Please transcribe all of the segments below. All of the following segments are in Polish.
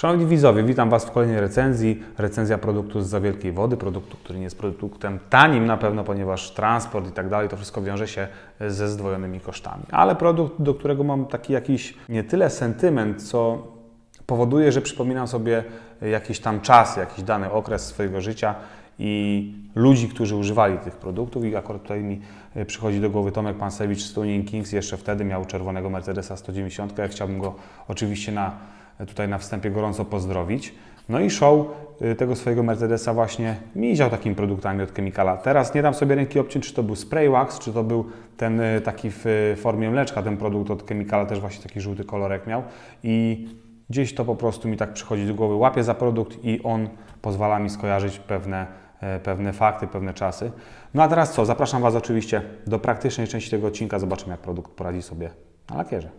Szanowni widzowie, witam Was w kolejnej recenzji. Recenzja produktu z za wielkiej wody, produktu, który nie jest produktem tanim na pewno, ponieważ transport i tak dalej, to wszystko wiąże się ze zdwojonymi kosztami. Ale produkt, do którego mam taki jakiś nie tyle sentyment, co powoduje, że przypominam sobie jakiś tam czas, jakiś dany okres swojego życia i ludzi, którzy używali tych produktów i akurat tutaj mi e, przychodzi do głowy Tomek Pansewicz z Tuning Kings, jeszcze wtedy miał czerwonego Mercedesa 190, ja chciałbym go oczywiście na, tutaj na wstępie gorąco pozdrowić. No i show y, tego swojego Mercedesa właśnie miział takimi produktami od Chemicala. Teraz nie dam sobie ręki obciąć, czy to był spray wax, czy to był ten y, taki w y, formie mleczka, ten produkt od Chemicala też właśnie taki żółty kolorek miał i gdzieś to po prostu mi tak przychodzi do głowy, łapię za produkt i on pozwala mi skojarzyć pewne, e, pewne fakty, pewne czasy. No a teraz co? Zapraszam Was oczywiście do praktycznej części tego odcinka. Zobaczymy, jak produkt poradzi sobie na lakierze.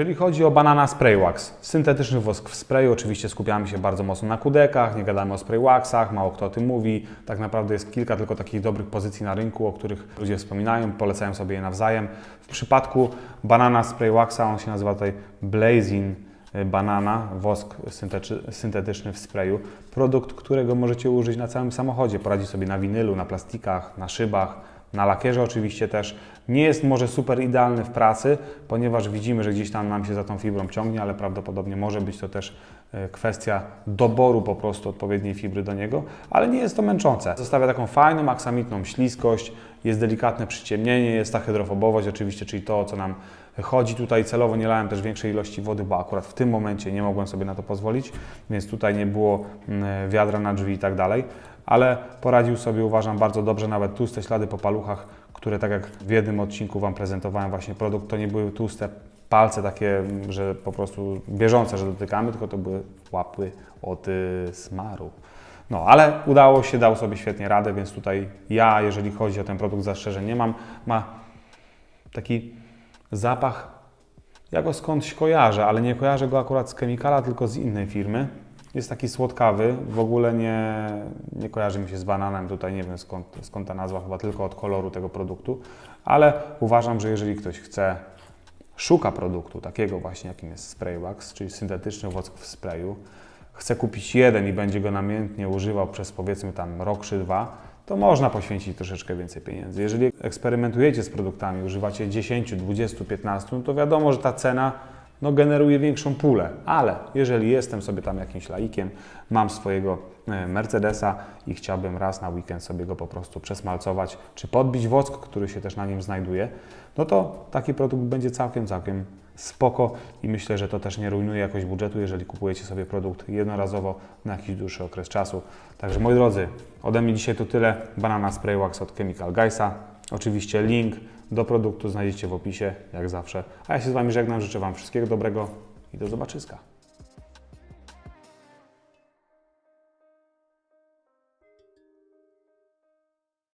Jeżeli chodzi o banana spray wax, syntetyczny wosk w sprayu, oczywiście skupiamy się bardzo mocno na kudekach, nie gadamy o spray waxach, mało kto o tym mówi. Tak naprawdę jest kilka tylko takich dobrych pozycji na rynku, o których ludzie wspominają, polecają sobie je nawzajem. W przypadku banana spray waxa, on się nazywa tutaj Blazing Banana, wosk syntetyczny w sprayu. Produkt, którego możecie użyć na całym samochodzie. Poradzi sobie na winylu, na plastikach, na szybach, na lakierze oczywiście też. Nie jest może super idealny w pracy, ponieważ widzimy, że gdzieś tam nam się za tą fibrą ciągnie, ale prawdopodobnie może być to też e, kwestia doboru po prostu odpowiedniej fibry do niego, ale nie jest to męczące. Zostawia taką fajną, aksamitną śliskość, jest delikatne przyciemnienie, jest ta hydrofobowość oczywiście, czyli to, co nam chodzi. Tutaj celowo nie lałem też większej ilości wody, bo akurat w tym momencie nie mogłem sobie na to pozwolić, więc tutaj nie było mm, wiadra na drzwi i tak dalej ale poradził sobie, uważam, bardzo dobrze, nawet tłuste ślady po paluchach, które tak jak w jednym odcinku Wam prezentowałem właśnie produkt, to nie były tłuste palce takie, że po prostu bieżące, że dotykamy, tylko to były łapy od y, smaru. No, ale udało się, dał sobie świetnie radę, więc tutaj ja, jeżeli chodzi o ten produkt, zastrzeżeń nie mam. Ma taki zapach, ja go skądś kojarzę, ale nie kojarzę go akurat z Chemicala, tylko z innej firmy. Jest taki słodkawy, w ogóle nie, nie kojarzy mi się z bananem, tutaj nie wiem skąd, skąd ta nazwa, chyba tylko od koloru tego produktu, ale uważam, że jeżeli ktoś chce, szuka produktu takiego właśnie, jakim jest spray wax, czyli syntetyczny wosk w sprayu, chce kupić jeden i będzie go namiętnie używał przez powiedzmy tam rok czy dwa, to można poświęcić troszeczkę więcej pieniędzy. Jeżeli eksperymentujecie z produktami, używacie 10, 20, 15, no to wiadomo, że ta cena no generuje większą pulę, ale jeżeli jestem sobie tam jakimś laikiem, mam swojego e, Mercedesa i chciałbym raz na weekend sobie go po prostu przesmalcować, czy podbić wosk, który się też na nim znajduje, no to taki produkt będzie całkiem, całkiem spoko i myślę, że to też nie rujnuje jakoś budżetu, jeżeli kupujecie sobie produkt jednorazowo na jakiś dłuższy okres czasu. Także moi drodzy, ode mnie dzisiaj to tyle. Banana Spray Wax od Chemical Guysa. Oczywiście link do produktu znajdziecie w opisie, jak zawsze. A ja się z Wami żegnam, życzę Wam wszystkiego dobrego i do zobaczyska.